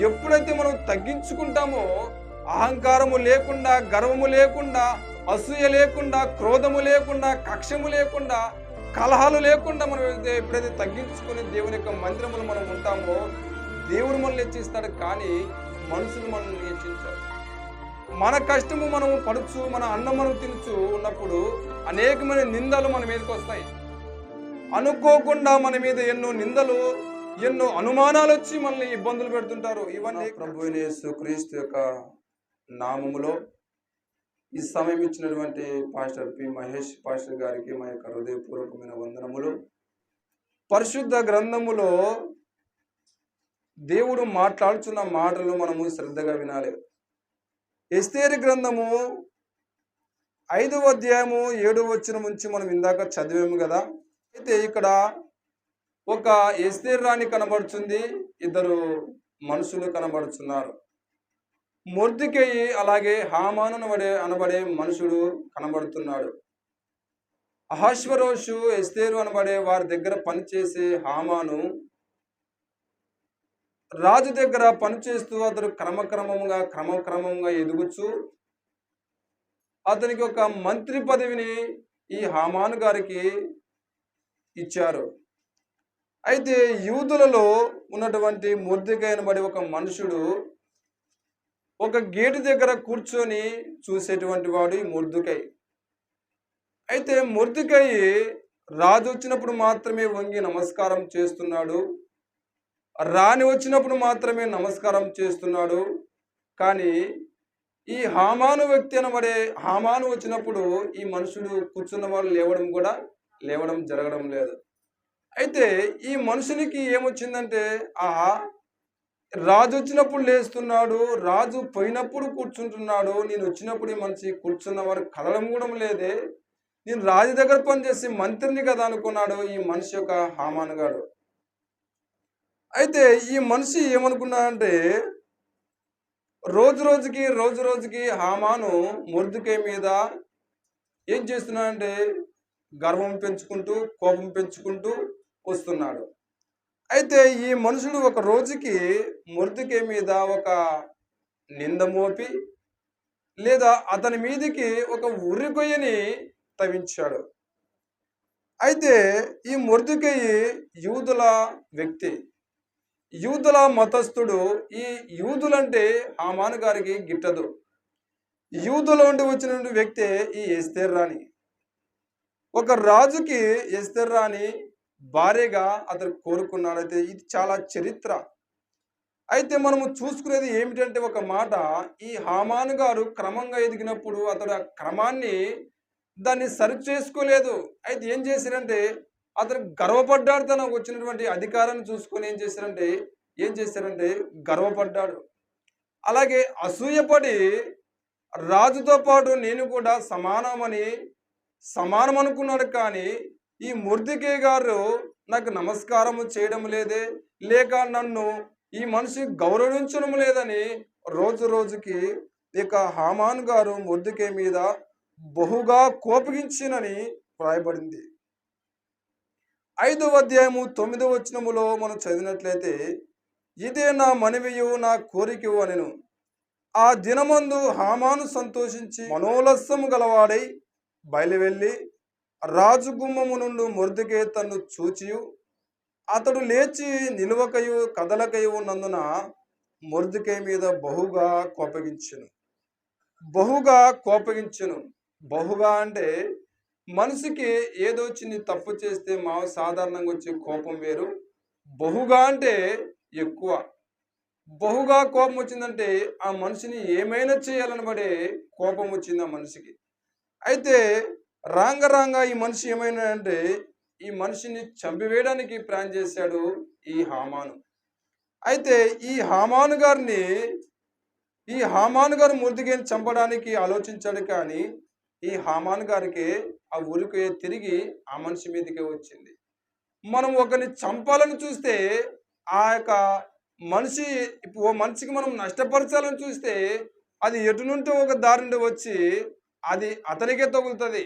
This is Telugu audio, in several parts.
ఎప్పుడైతే మనం తగ్గించుకుంటామో అహంకారము లేకుండా గర్వము లేకుండా అసూయ లేకుండా క్రోధము లేకుండా కక్షము లేకుండా కలహాలు లేకుండా మనం ఎప్పుడైతే- ఎప్పుడైతే తగ్గించుకుని దేవుని యొక్క మందిరములు మనం ఉంటామో దేవుడు మనల్ని హెచ్చిస్తాడు కానీ మనుషులు మనల్ని హెచ్చించారు. మన కష్టము మనం పడుచు మన అన్నం మనం తినుచు ఉన్నప్పుడు అనేకమైన నిందలు మన మీదకి వస్తాయి. అనుకోకుండా మన మీద ఎన్నో నిందలు ఎన్నో అనుమానాలు వచ్చి మనల్ని ఇబ్బందులు పెడుతుంటారు. ఇవన్నీ ప్రభు క్రీస్తు యొక్క నామములో ఈ సమయం ఇచ్చినటువంటి పాస్టర్ పి మహేష్ పాస్టర్ గారికి మా యొక్క హృదయపూర్వకమైన వందనములు. పరిశుద్ధ గ్రంథములో దేవుడు మాట్లాడుచున్న మాటలు మనము శ్రద్ధగా వినాలి. ఎస్తేరి గ్రంథము ఐదవ అధ్యాయము ఏడవ వచ్చిన నుంచి మనం ఇందాక చదివాము కదా. అయితే ఇక్కడ ఒక ఎస్తేర్ రాణి కనబడుతుంది ఇద్దరు మనుషులు కనబడుతున్నారు మొర్దికేయి అలాగే హామాను అనబడే అనబడే మనుషుడు కనబడుతున్నాడు. అహాశ్వరోషు ఎస్తేరు అనబడే వారి దగ్గర పనిచేసే హామాను రాజు దగ్గర పనిచేస్తూ అతడు క్రమక్రమంగా క్రమక్రమంగా ఎదుగుచు అతనికి ఒక మంత్రి పదవిని ఈ హామాను గారికి ఇచ్చారు. అయితే యూదులలో ఉన్నటువంటి ముర్దికైనబడి ఒక మనుషుడు ఒక గేటు దగ్గర కూర్చొని చూసేటువంటి వాడు ఈ ముర్దుకై అయితే ముర్దుకై రాజు వచ్చినప్పుడు మాత్రమే వంగి నమస్కారం చేస్తున్నాడు. రాణి వచ్చినప్పుడు మాత్రమే నమస్కారం చేస్తున్నాడు. కానీ ఈ హామాను వ్యక్తి అనబడే హామాను వచ్చినప్పుడు ఈ మనుషుడు కూర్చున్న వాళ్ళు లేవడం కూడా లేవడం జరగడం లేదు. అయితే ఈ మనుషునికి ఏమొచ్చిందంటే ఆ రాజు వచ్చినప్పుడు లేస్తున్నాడు రాజు పోయినప్పుడు కూర్చుంటున్నాడు నేను వచ్చినప్పుడు ఈ మనిషి కూర్చున్న వారు కదలం కూడా లేదే నేను రాజు దగ్గర పనిచేసి మంత్రిని కదా అనుకున్నాడు ఈ మనిషి యొక్క హామానుగాడు అయితే ఈ మనిషి ఏమనుకున్నాడంటే రోజు రోజుకి రోజు రోజుకి హామాను మురుదుకే మీద ఏం చేస్తున్నాడంటే గర్వం పెంచుకుంటూ కోపం పెంచుకుంటూ వస్తున్నాడు. అయితే ఈ మనుషుడు ఒక రోజుకి మృతికే మీద ఒక నింద మోపి లేదా అతని మీదికి ఒక ఉర్రికొయ్యని తవ్వించాడు. అయితే ఈ ముర్దుకయ్యి యూదుల వ్యక్తి యూదుల మతస్థుడు ఈ యూదులంటే హామాను గారికి గిట్టదు. యూదుల నుండి వచ్చిన వ్యక్తే ఈ ఎస్తేర్ రాణి. ఒక రాజుకి ఎస్తేర్ రాణి భార్యగా అతను కోరుకున్నాడైతే ఇది చాలా చరిత్ర. అయితే మనము చూసుకునేది ఏమిటంటే ఒక మాట ఈ హామాను గారు క్రమంగా ఎదిగినప్పుడు అతడు ఆ క్రమాన్ని దాన్ని సరి చేసుకోలేదు. అయితే ఏం చేశారంటే అతను గర్వపడ్డాడు తనకు వచ్చినటువంటి అధికారాన్ని చూసుకొని ఏం చేశారంటే ఏం చేశారంటే గర్వపడ్డాడు. అలాగే అసూయపడి రాజుతో పాటు నేను కూడా సమానమని సమానం అనుకున్నాడు కానీ ఈ ముర్దికే గారు నాకు నమస్కారము చేయడం లేదే లేక నన్ను ఈ మనిషి గౌరవించడం లేదని రోజు రోజుకి ఇక హామాన్ గారు ముర్దికే మీద బహుగా కోపగించినని వ్రాయబడింది. ఐదవ అధ్యాయము తొమ్మిదవ వచనములో మనం చదివినట్లయితే ఇదే నా మనవియు నా కోరికయు అనెను. ఆ దినమందు హామాను సంతోషించి మనోలస్సము గలవాడై బయలువెళ్ళి రాజు గుమ్మము నుండి మొర్దుకే చూచియు. అతడు లేచి నిలువకయు కదలకయు ఉన్నందున మొర్దుకే మీద బహుగా కోపగించును. బహుగా కోపగించును. బహుగా అంటే మనిషికి ఏదో చిన్ని తప్పు చేస్తే మా సాధారణంగా వచ్చే కోపం వేరు. బహుగా అంటే ఎక్కువ. బహుగా కోపం వచ్చిందంటే ఆ మనిషిని ఏమైనా చేయాలని పడే కోపం వచ్చింది ఆ మనిషికి. అయితే రాంగ రాంగ ఈ మనిషి ఏమైనా అంటే ఈ మనిషిని చంపివేయడానికి ప్లాన్ చేశాడు ఈ హామాను. అయితే ఈ హామాను గారిని ఈ హామాను గారు మురిదిగేని చంపడానికి ఆలోచించాడు కానీ ఈ హామాను గారికి ఆ ఊరికి తిరిగి ఆ మనిషి మీదకే వచ్చింది. మనం ఒకరిని చంపాలని చూస్తే ఆ యొక్క మనిషి ఇప్పుడు ఓ మనిషికి మనం నష్టపరచాలని చూస్తే అది ఎటు నుండి ఒక దారి నుండి వచ్చి అది అతనికే తగులుతుంది.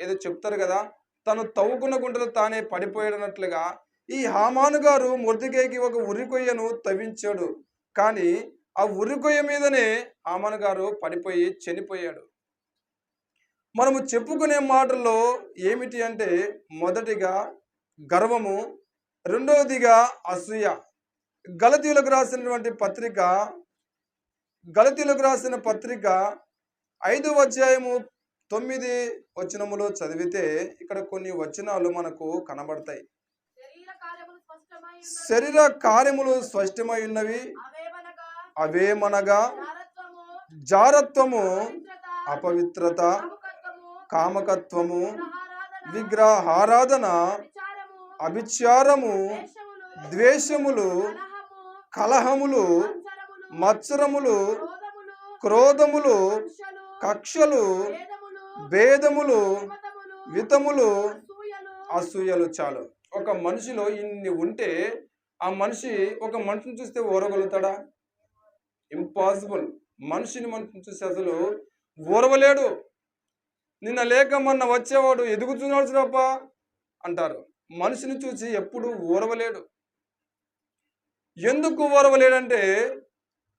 ఏదో చెప్తారు కదా తను తవ్వుకున్న గుంటలో తానే పడిపోయాడన్నట్లుగా ఈ హామాను గారు మురదికేకి ఒక ఉరి కొయ్యను తవ్వించాడు. కానీ ఆ ఉరికొయ్య మీదనే హామాను గారు పడిపోయి చనిపోయాడు. మనము చెప్పుకునే మాటల్లో ఏమిటి అంటే మొదటిగా గర్వము రెండవదిగా అసూయ. గలతీలకు రాసినటువంటి పత్రిక గలతీలకు రాసిన పత్రిక ఐదు అధ్యాయము తొమ్మిది వచనములో చదివితే ఇక్కడ కొన్ని వచనాలు మనకు కనబడతాయి. శరీర కార్యములు స్పష్టమై ఉన్నవి. అవేమనగా? జారత్వము, అపవిత్రత, కాముకత్వము, విగ్రహారాధన, అభిచారము. ద్వేషములు, ద్వేషములు. కలహము, కలహములు. మత్సరములు, క్రోధములు, కక్షలు. భేదములు, వితములు అసూయలు, చాలు. ఒక మనిషిలో ఇన్ని ఉంటే ఆ మనిషి ఒక మనిషిని చూస్తే ఓరగలుగుతాడా? ఇంపాసిబుల్ మనిషిని మనిషిని చూస్తే అసలు ఓరవలేడు. నిన్న లేక మొన్న వచ్చేవాడు ఎదుగుతున్నాడు చూడప్ప అంటారు. మనిషిని చూసి ఎప్పుడు ఓరవలేడు. ఎందుకు ఓరవలేడంటే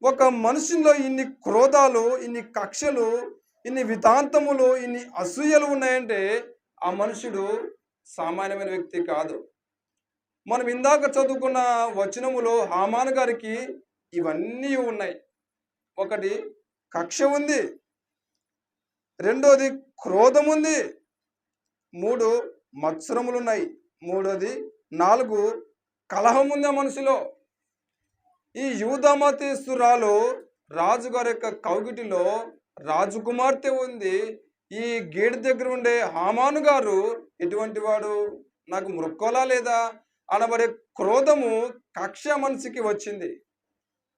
ఒక మనిషిలో ఇన్ని క్రోధాలు ఇన్ని కక్షలు ఇన్ని వితాంతములు ఇన్ని అసూయలు ఉన్నాయంటే ఆ మనుషుడు సామాన్యమైన వ్యక్తి కాదు. మనం ఇందాక చదువుకున్న వచనములో హామాన్ గారికి ఇవన్నీ ఉన్నాయి. ఒకటి కక్ష ఉంది. రెండోది క్రోధం ఉంది. మూడు మత్సరములు ఉన్నాయి. మూడోది నాలుగు కలహం ఉంది ఆ మనసులో ఈ యూధమతీశ్వరాలు రాజుగారి యొక్క కౌగిటిలో రాజకుమార్తె ఉంది. ఈ గేట్ దగ్గర ఉండే హామాను గారు ఎటువంటి వాడు? నాకు మృక్కోలా లేదా? అనబడే క్రోధము కక్ష మనిషికి వచ్చింది.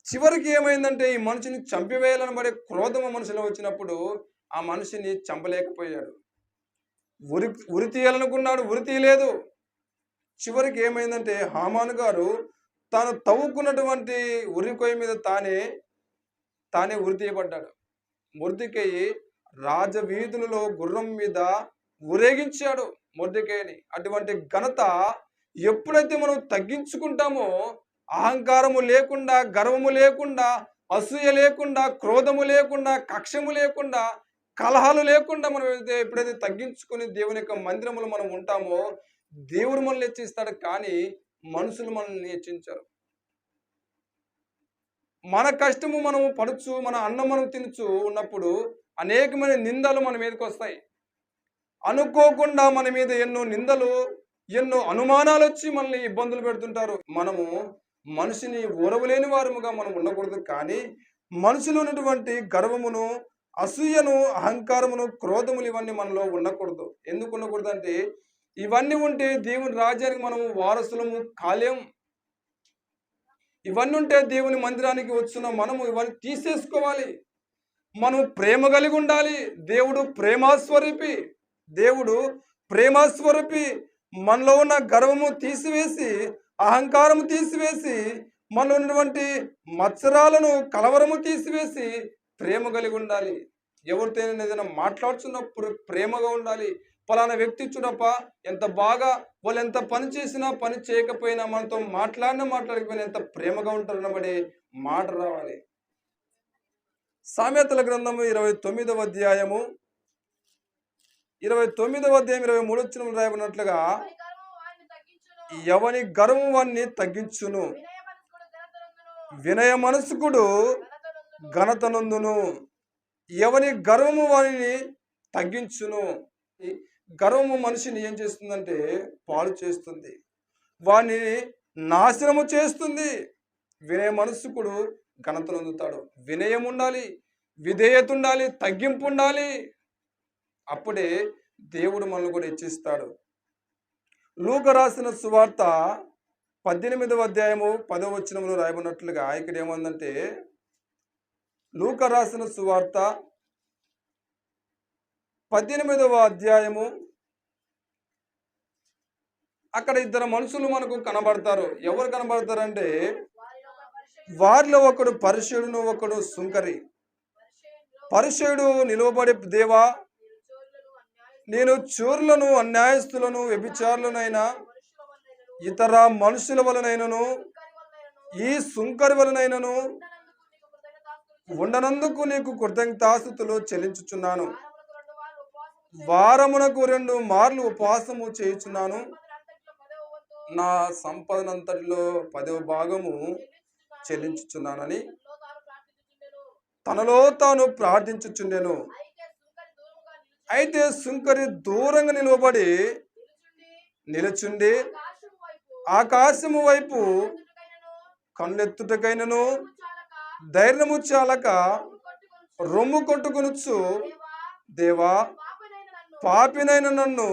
చివరికి ఏమైందంటే ఈ మనిషిని చంపివేయాలనబడే క్రోధము మనసులో వచ్చినప్పుడు ఆ మనిషిని చంపలేకపోయాడు. ఉరి ఉరి తీయాలనుకున్నాడు ఉరి తీయలేదు. చివరికి ఏమైందంటే హామాను గారు తాను తవ్వుకున్నటువంటి ఉరి కొయ్య మీద తానే తానే ఉరి తీయబడ్డాడు. మురిదికయ్యి రాజవీధులలో గుర్రం మీద ఊరేగించాడు మురిదికయ్యని అటువంటి ఘనత ఎప్పుడైతే మనం తగ్గించుకుంటామో అహంకారము లేకుండా గర్వము లేకుండా అసూయ లేకుండా క్రోధము లేకుండా కక్షము లేకుండా కలహాలు లేకుండా మనం అయితే ఎప్పుడైతే తగ్గించుకుని దేవుని యొక్క మందిరములు మనం ఉంటామో దేవుడు మనల్ని హెచ్చిస్తాడు కానీ మనుషులు మనల్ని హెచ్చించారు. మన కష్టము మనము పడుచు మన అన్నం మనం తినచ్చు ఉన్నప్పుడు అనేకమైన నిందలు మన మీదకి వస్తాయి. అనుకోకుండా మన మీద ఎన్నో నిందలు ఎన్నో అనుమానాలు వచ్చి మనల్ని ఇబ్బందులు పెడుతుంటారు. మనము మనిషిని ఓరవలేని వారముగా మనం ఉండకూడదు కానీ మనుషులు ఉన్నటువంటి గర్వమును అసూయను అహంకారమును క్రోధములు ఇవన్నీ మనలో ఉండకూడదు. ఎందుకు ఉండకూడదు అంటే ఇవన్నీ ఉంటే దేవుని రాజ్యానికి మనము వారసులము కాలేం. ఇవన్నీ ఉంటే దేవుని మందిరానికి వచ్చిన మనము ఇవన్నీ తీసేసుకోవాలి. మనం ప్రేమ కలిగి ఉండాలి. దేవుడు ప్రేమాస్వరూపి. దేవుడు ప్రేమాస్వరూపి. మనలో ఉన్న గర్వము తీసివేసి అహంకారము తీసివేసి మనలో ఉన్నటువంటి మత్సరాలను కలవరము తీసివేసి ప్రేమ కలిగి ఉండాలి. ఎవరితో ఏదైనా మాట్లాడుతున్నప్పుడు ప్రేమగా ఉండాలి. పలానా వ్యక్తి చూడప్ప ఎంత బాగా వాళ్ళు ఎంత పని చేసినా పని చేయకపోయినా మనతో మాట్లాడినా మాట్లాడకపోయినా ఎంత ప్రేమగా ఉంటారు అనబడే మాట రావాలి. సామెతల గ్రంథము ఇరవై తొమ్మిదవ అధ్యాయము. ఇరవై తొమ్మిదవ అధ్యాయం ఇరవై మూడు వచ్చిన రాయబడినట్లుగా ఎవని గర్వం వాన్ని తగ్గించును. వినయ మనసుకుడు ఘనత ఘనతనందును ఎవని గర్వము వారిని తగ్గించును. గర్వము మనిషిని ఏం చేస్తుందంటే పాడు చేస్తుంది. వారిని నాశనము చేస్తుంది. వినయ మనస్సుకుడు ఘనతను అందుతాడు. వినయం ఉండాలి విధేయత ఉండాలి తగ్గింపు ఉండాలి. అప్పుడే దేవుడు మనల్ని కూడా హెచ్చిస్తాడు. లూక రాసిన సువార్త పద్దెనిమిదవ అధ్యాయము పదవ వచనంలో రాయబడినట్లుగా ఇక్కడ ఏమందంటే లూక రాసిన సువార్త పద్దెనిమిదవ అధ్యాయము. అక్కడ ఇద్దరు మనుషులు మనకు కనబడతారు. ఎవరు కనబడతారంటే వారిలో ఒకడు పరిచయుడును ఒకడు సుంకరి. పరిచయునిలో పరిచయుడు నిలువబడి దేవా నేను చోరులను అన్యాయస్తులను, వ్యభిచారులనైనా ఇతర మనుషుల వలనైనను ఈ సుంకరి వలనైనను ఉండనందుకు నీకు కృతజ్ఞతాస్తుతులు చెల్లించుచున్నాను వారములకు రెండు వారు ఉపవాసము చేసి వారమునకు రెండు మార్లు ఉపవాసము చేయుచున్నాను నా సంపదనంతటిలో పదవ భాగము చెల్లించుచున్నానని తనలో తాను ప్రార్థించుచుండెను. అయితే సుంకరి దూరంగా నిలవబడి నిలచుండి ఆకాశము వైపు ఆకాశము కన్నెత్తుటకైనను ధైర్యము చాలక రొమ్ము కొట్టుకొనుచు దేవా పాపినైన నన్ను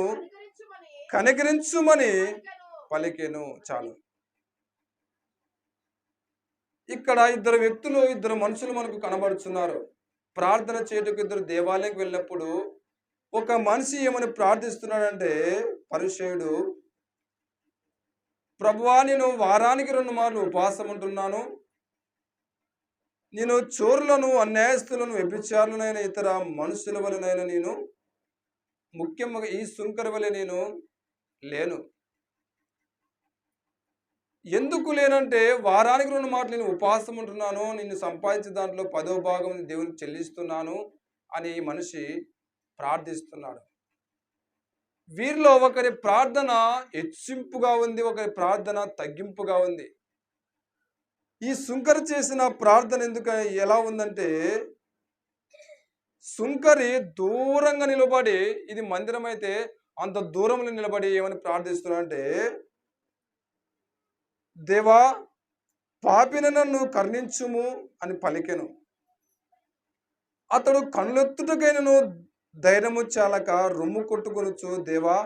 కనికరించుమని. పలికెను. పలికెను చాలు. ఇక్కడ ఇద్దరు వ్యక్తులు ఇద్దరు మనుషులు మనకు కనబడుతున్నారు ప్రార్థన చేయటకు ఇద్దరు దేవాలయంకి వెళ్ళినప్పుడు ఒక మనిషి ఏమని ప్రార్థిస్తున్నాడంటే పరిచయుడు ప్రభువా నేను వారానికి రెండు మార్లు ఉపవాసం ఉంటున్నాను. నేను చోరులను అన్యాయస్తులను వ్యభిచారులనైన ఇతర మనుషుల వలనైనా నేను ముఖ్యంగా ఈ సుంకరి వలె నేను లేను. ఎందుకు లేనంటే వారానికి రెండు మాటలు నేను ఉపవాసం ఉంటున్నాను నిన్ను సంపాదించే దాంట్లో పదో భాగం దేవునికి చెల్లిస్తున్నాను అని మనిషి ప్రార్థిస్తున్నాడు. వీరిలో ఒకరి ప్రార్థన హెచ్చింపుగా ఉంది ఒకరి ప్రార్థన తగ్గింపుగా ఉంది. ఈ సుంకరి చేసిన ప్రార్థన ఎందుకు ఎలా ఉందంటే సుంకరి దూరంగా నిలబడి ఇది మందిరం అయితే అంత దూరంలో నిలబడి ఏమని ప్రార్థిస్తున్నాడంటే దేవా పాపిన నన్ను కర్ణించుము అని పలికెను. అతడు కళ్ళెత్తుటకైనను ధైర్యము చాలక రొమ్ము కొట్టుకొనుచు దేవా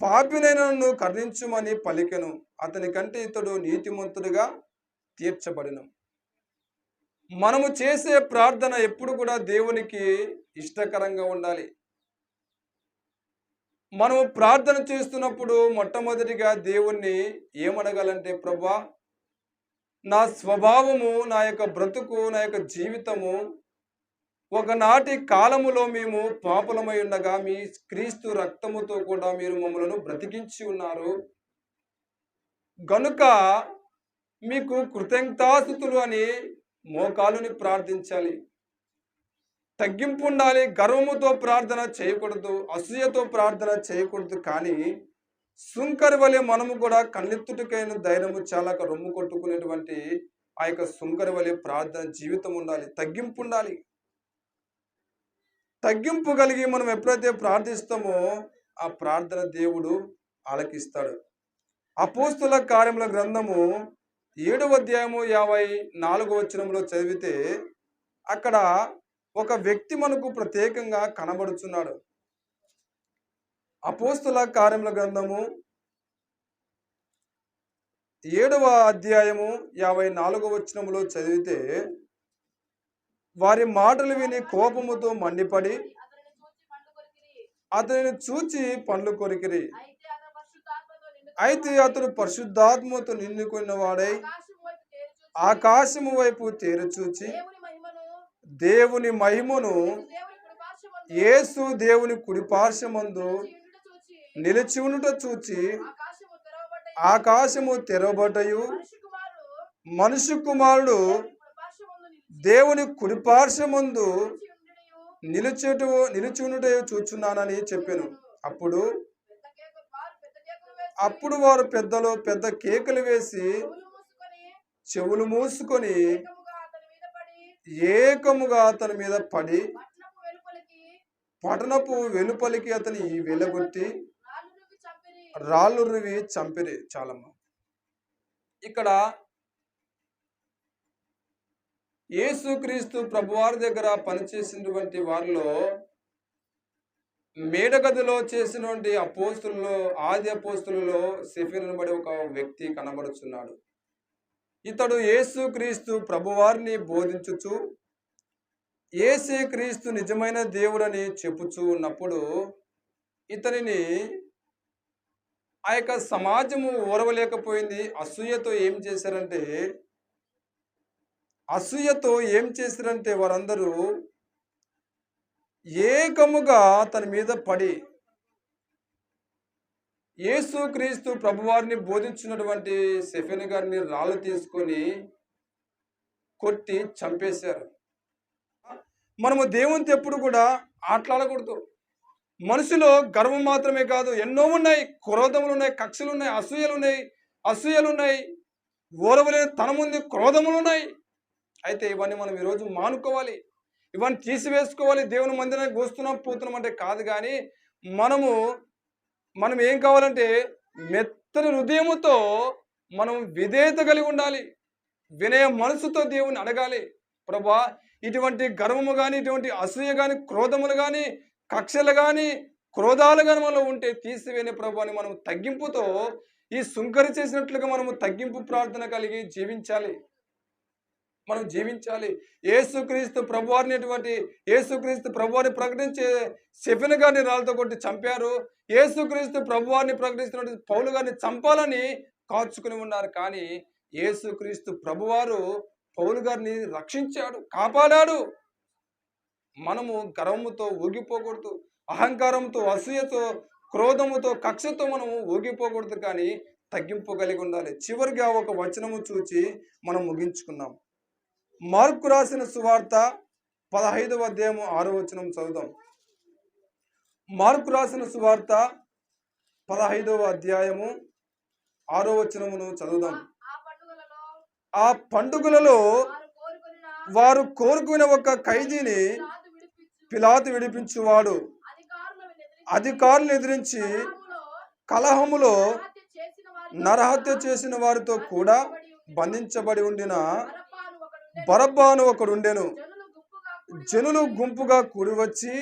పాపినైన నన్ను కర్ణించుమని పలికెను. అతని కంటే ఇతడు నీతిమంతుడిగా తీర్చబడిను. మనము చేసే ప్రార్థన ఎప్పుడు కూడా దేవునికి ఇష్టకరంగా ఉండాలి. మనము ప్రార్థన చేస్తున్నప్పుడు మొట్టమొదటిగా దేవుణ్ణి ఏమడగాలంటే ప్రభా నా స్వభావము నా యొక్క బ్రతుకు నా యొక్క జీవితము ఒకనాటి కాలములో మేము పాపులమై ఉండగా మీ క్రీస్తు రక్తముతో కూడా మీరు మమ్మలను బ్రతికించి ఉన్నారు. గనుక మీకు కృతజ్ఞతాస్థుతులు అని మోకాలుని ప్రార్థించాలి. తగ్గింపు ఉండాలి గర్వముతో ప్రార్థన చేయకూడదు అసూయతో ప్రార్థన చేయకూడదు కానీ సుంకరి వలె మనము కూడా కన్నెత్తుటికైన ధైర్యము చాలా రొమ్ము కొట్టుకునేటువంటి ఆ యొక్క సుంకరి వలె ప్రార్థన జీవితం ఉండాలి తగ్గింపు ఉండాలి. తగ్గింపు కలిగి మనం ఎప్పుడైతే ప్రార్థిస్తామో ఆ ప్రార్థన దేవుడు ఆలకిస్తాడు. అపోస్తుల కార్యముల గ్రంథము ఏడు అధ్యాయము యాభై నాలుగు వచనంలో చదివితే అక్కడ ఒక వ్యక్తి మనకు ప్రత్యేకంగా కనబడుచున్నాడు అపోస్తుల కార్యముల గ్రంథము ఏడవ అధ్యాయము యాభై నాలుగవ వచనములో చదివితే వారి మాటలు విని కోపముతో మండిపడి చూచి అతనిని చూచి పండ్లు కొరికిరి. అయితే అతడు పరిశుద్ధాత్మతో నిన్నుకున్న నిండుకున్న వాడై ఆకాశము వైపు తేరుచూచి దేవుని మహిమను ఏసు యేసు దేవుని కుడిపార్శ్వమందు నిలిచి ఉండుట చూచి ఆకాశము తెరవబడ్డ మనిషి కుమారుడు మనుషు కుమారుడు దేవుని కుడిపార్శ్వమందు దేవుని నిలిచి నిలుచుట చూచున్నానని చెప్పాను. అప్పుడు అప్పుడు వారు పెద్దలు పెద్ద కేకలు వేసి చెవులు మూసుకొని ఏకముగా అతని మీద పడి పట్టణపు వెలుపలికి అతని వెలగొట్టి రాళ్ళు రాళ్ళు రువి చంపిరి చాలమ్మ. ఇక్కడ యేసుక్రీస్తు ప్రభువారి దగ్గర పనిచేసినటువంటి వారిలో మేడగదిలో చేసినటువంటి అపోస్తులలో ఆది అపోస్తులలో సెఫిన్ అనబడే ఒక వ్యక్తి కనబడుచున్నాడు. ఇతడు యేసుక్రీస్తు ప్రభువారిని బోధించుచు ఏసే క్రీస్తు నిజమైన దేవుడని చెప్పుచూ ఉన్నప్పుడు ఇతనిని ఆ యొక్క సమాజము ఓరవలేకపోయింది. అసూయతో ఏం చేశారంటే అసూయతో ఏం చేశారంటే వారందరూ ఏకముగా తన మీద పడి యేసుక్రీస్తు ప్రభువారిని బోధించినటువంటి సెఫెన్ గారిని రాళ్ళు తీసుకొని కొట్టి చంపేశారు. మనము దేవునితో ఎప్పుడు కూడా ఆటలాడకూడదు. మనసులో గర్వం మాత్రమే కాదు ఎన్నో ఉన్నాయి. క్రోధములు ఉన్నాయి కక్షలు ఉన్నాయి అసూయలు ఉన్నాయి అసూయలు ఉన్నాయి. ఓరవలేని తనముంది క్రోధములు ఉన్నాయి. అయితే ఇవన్నీ మనం ఈరోజు మానుకోవాలి. ఇవన్నీ తీసివేసుకోవాలి దేవుని మందిరానికి వస్తున్నాం పోతున్నాం అంటే కాదు కానీ మనము మనం ఏం కావాలంటే మెత్తని హృదయముతో మనం విధేయత కలిగి ఉండాలి. వినయ మనసుతో దేవుని అడగాలి. ప్రభా ఇటువంటి గర్వము కానీ ఇటువంటి అసూయ కానీ క్రోధములు కానీ కక్షలు కానీ క్రోధాలు కానీ మనలో ఉంటే తీసివేనే ప్రభు అని మనం తగ్గింపుతో ఈ సుంకరి చేసినట్లుగా మనము తగ్గింపు ప్రార్థన కలిగి జీవించాలి. మనం జీవించాలి. ఏసుక్రీస్తు ప్రభువారిని అటువంటి ఏసుక్రీస్తు ప్రభువారిని ప్రకటించే శఫిన్ గారిని రాళ్ళతో కొట్టి చంపారు. ఏసుక్రీస్తు ప్రభువారిని ప్రకటిస్తున్నటువంటి పౌలు గారిని చంపాలని కాచుకుని ఉన్నారు. కానీ ఏసుక్రీస్తు ప్రభువారు పౌలు గారిని రక్షించాడు కాపాడాడు. మనము గర్వముతో ఊగిపోకూడదు అహంకారంతో అసూయతో క్రోధముతో కక్షతో మనము ఊగిపోకూడదు. కానీ తగ్గింపు కలిగి ఉండాలి. చివరిగా ఒక వచనము చూచి మనం ముగించుకున్నాం మార్కు రాసిన సువార్త పదహైదవ అధ్యాయము ఆరో వచనం చదువుదాం. మార్కు రాసిన సువార్త పదహైదవ అధ్యాయము ఆరో వచనమును చదువుదాం. ఆ పండుగలలో వారు కోరుకునే ఒక ఖైదీని పిలాతి పిలాతు విడిపించువాడు. అధికారులు ఎదిరించి కలహములో నరహత్య చేసిన వారితో కూడా బంధించబడి ఉండిన బరబ్బాను ఒకడుండెను జనులు గుంపుగా కూడి జనులు గుంపుగా కూడి వచ్చి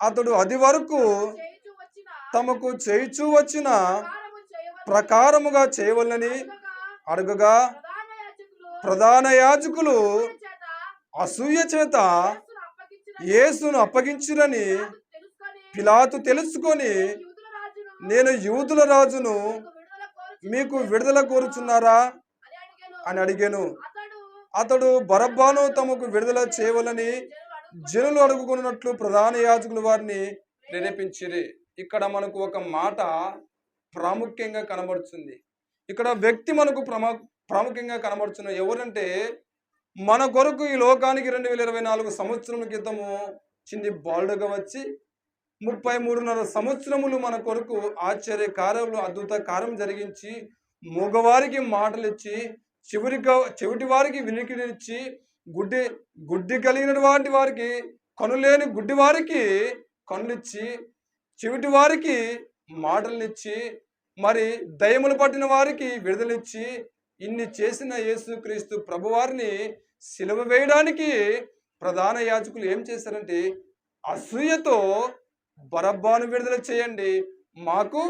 అతడు అది వరకు తమకు చేయిచూ వచ్చిన ప్రకారముగా చేయవలనని అడగగా ప్రధాన యాజకులు అసూయ చేత యేసును అప్పగించిన అప్పగించురని తెలుసుకొని పిలాతు తెలుసుకొని నేను యూదుల రాజును మీకు విడుదల కోరుచున్నారా? అని అడిగాను. అతడు బరబ్బాను తమకు విడుదల చేయవలని జనులు అడుగుకున్నట్లు ప్రధాన యాజకులు వారిని ప్రేరేపించిరి. ఇక్కడ మనకు ఒక మాట ప్రాముఖ్యంగా కనబడుతుంది ఇక్కడ వ్యక్తి మనకు ప్రమా ప్రాముఖ్యంగా కనబడుతున్న ఎవరంటే మన కొరకు ఈ లోకానికి రెండు వేల ఇరవై నాలుగు సంవత్సరముల క్రితము చిన్ని బాలుడుగా వచ్చి ముప్పై మూడున్నర సంవత్సరములు మన కొరకు ఆశ్చర్య కార్యములు అద్భుత కార్యం జరిగించి మగవారికి మాటలిచ్చి చివరిగా చెవిటి వారికి వినికిడిచ్చి గుడ్డి గుడ్డి కలిగినటువంటి వారికి కనులేని గుడ్డి వారికి కనులిచ్చి చెవిటి వారికి మాటలనిచ్చి మరి దయములు పట్టిన వారికి విడుదలిచ్చి ఇన్ని చేసిన యేసుక్రీస్తు ప్రభువారిని సిలువ వేయడానికి ప్రధాన యాజకులు ఏం చేశారంటే అసూయతో బరబ్బాను విడుదల చేయండి. మాకు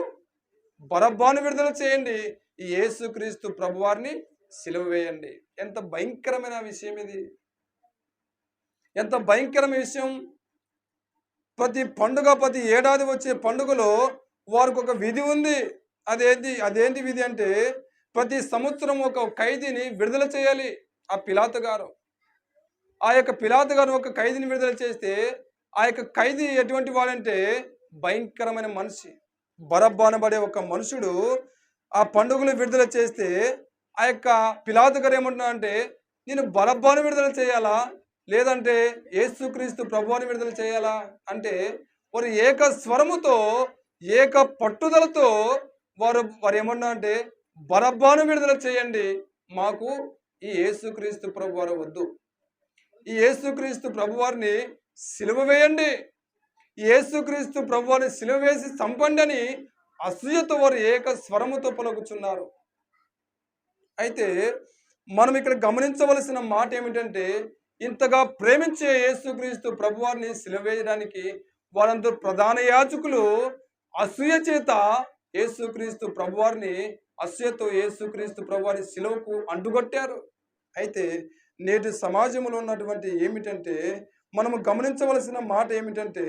బరబ్బాను విడుదల చేయండి. ఈ యేసుక్రీస్తు ప్రభువారిని సిలువ వేయండి. ఎంత భయంకరమైన విషయం ఇది. ఎంత భయంకరమైన విషయం. ప్రతి పండుగ ప్రతి ఏడాది వచ్చే పండుగలో వారికి ఒక విధి ఉంది. అదేంటి అదేంటి విధి అంటే ప్రతి సంవత్సరం ఒక ఖైదీని విడుదల చేయాలి. ఆ పిలాతు గారు. ఆ యొక్క పిలాతు గారు ఒక ఖైదీని విడుదల చేస్తే ఆ యొక్క ఖైదీ ఎటువంటి వాడంటే భయంకరమైన మనిషి. బరబ్బానబడే ఒక మనుషుడు ఆ పండుగలు విడుదల చేస్తే ఆ యొక్క పిలాతు గారు ఏమంటున్నా అంటే నేను బలబ్బాను విడుదల చేయాలా? లేదంటే యేసుక్రీస్తు ప్రభువాన్ని విడుదల చేయాలా? అంటే వారు ఏక స్వరముతో ఏక పట్టుదలతో వారు వారు ఏమన్నా అంటే బరబ్బాను విడుదల చేయండి. మాకు ఈ యేసుక్రీస్తు ప్రభువారు వద్దు. ఈ యేసుక్రీస్తు ప్రభువారిని సిలువ వేయండి. ఈ యేసుక్రీస్తు ప్రభువారిని సిలువ వేసి చంపండి అని అసూయతో వారు ఏక స్వరముతో పలుకుచున్నారు. అయితే మనం ఇక్కడ గమనించవలసిన మాట ఏమిటంటే ఇంతగా ప్రేమించే యేసుక్రీస్తు ప్రభువారిని సిలువేయడానికి వారందరూ ప్రధాన యాజకులు అసూయ చేత యేసుక్రీస్తు ప్రభువారిని అసూయతో యేసుక్రీస్తు ప్రభువారిని సిలువకు అంటుగొట్టారు. అయితే నేటి సమాజంలో ఉన్నటువంటి ఏమిటంటే మనము గమనించవలసిన మాట ఏమిటంటే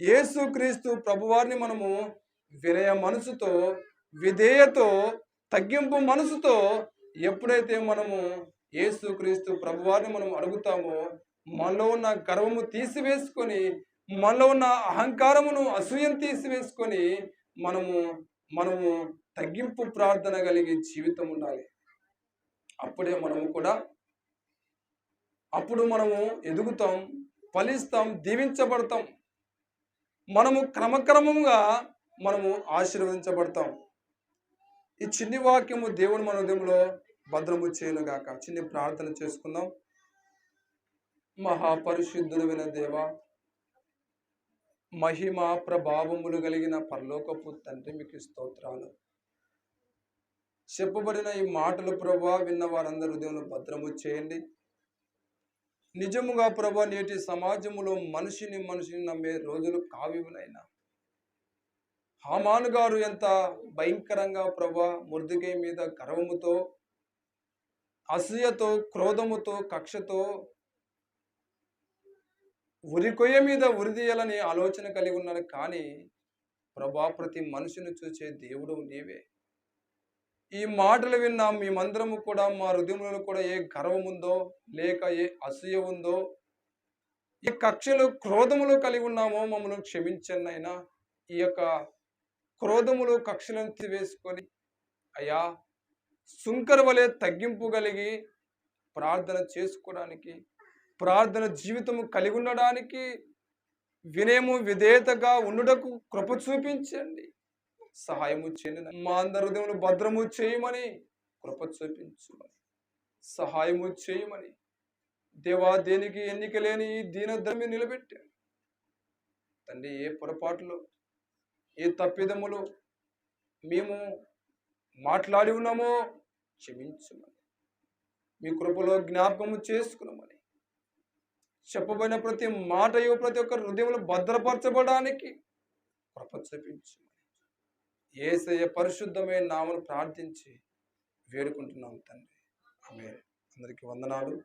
యేసుక్రీస్తు ప్రభువారిని మనము వినయ మనసుతో విధేయతో తగ్గింపు మనసుతో ఎప్పుడైతే మనము ఏసుక్రీస్తు ప్రభువారిని మనం అడుగుతామో మనలో ఉన్న గర్వము తీసివేసుకొని మనలో ఉన్న అహంకారమును అసూయం తీసివేసుకొని మనము మనము తగ్గింపు ప్రార్థన కలిగే జీవితం ఉండాలి. అప్పుడే మనము కూడా అప్పుడు మనము ఎదుగుతాం ఫలిస్తాం దీవించబడతాం. మనము క్రమక్రమంగా మనము ఆశీర్వదించబడతాం. ఈ చిన్ని వాక్యము దేవుని మన హృదయంలో భద్రము చేయనుగాక. చిన్ని ప్రార్థన చేసుకుందాం. మహాపరిశుద్ధుడమైన దేవ మహిమ ప్రభావములు కలిగిన పరలోకపు తండ్రి మీకు స్తోత్రాలు. చెప్పబడిన ఈ మాటలు ప్రభా విన్న వారందరి హృదయంలో భద్రము చేయండి. నిజముగా ప్రభా నేటి సమాజంలో మనిషిని మనిషిని నమ్మే రోజులు కావివునైనా. హామాను గారు ఎంత భయంకరంగా ప్రభా మృదుగై మీద గర్వముతో అసూయతో క్రోధముతో కక్షతో ఉరికొయ్య మీద ఉరిదీయాలని ఆలోచన కలిగి ఉన్నాడు కానీ ప్రభా ప్రతి మనిషిని చూసే దేవుడు నీవే. ఈ మాటలు విన్న మేమందరము కూడా మా హృదయంలో కూడా ఏ గర్వం ఉందో లేక ఏ అసూయ ఉందో ఏ కక్షలు క్రోధములు కలిగి ఉన్నామో మమ్మల్ని క్షమించండి అయినా ఈ యొక్క క్రోధములు కక్షలను వేసుకొని అయ్యా సుంకర వలె తగ్గింపు కలిగి ప్రార్థన చేసుకోవడానికి ప్రార్థన జీవితము కలిగి ఉండడానికి వినయము విధేయతగా ఉండుటకు కృప చూపించండి. సహాయము చేయండి. మా అందరి హృదయములు భద్రము చేయమని కృప చూపించమని. సహాయము చేయమని. దేవా దేనికి ఎన్నిక లేని ఈ దీనధర్మి తండ్రి ఏ పొరపాటులో ఏ తప్పిదములు మేము మాట్లాడి ఉన్నామో క్షమించమని. మీ కృపలో జ్ఞాపకము చేసుకున్నామని చెప్పబడిన ప్రతి మాట ప్రతి ఒక్క హృదయంలో భద్రపరచబడడానికి కృప చూపించమని. ఏసయ్య పరిశుద్ధమైన నామను ప్రార్థించి వేడుకుంటున్నాం తండ్రి. ఆమె అందరికీ వందనాలు.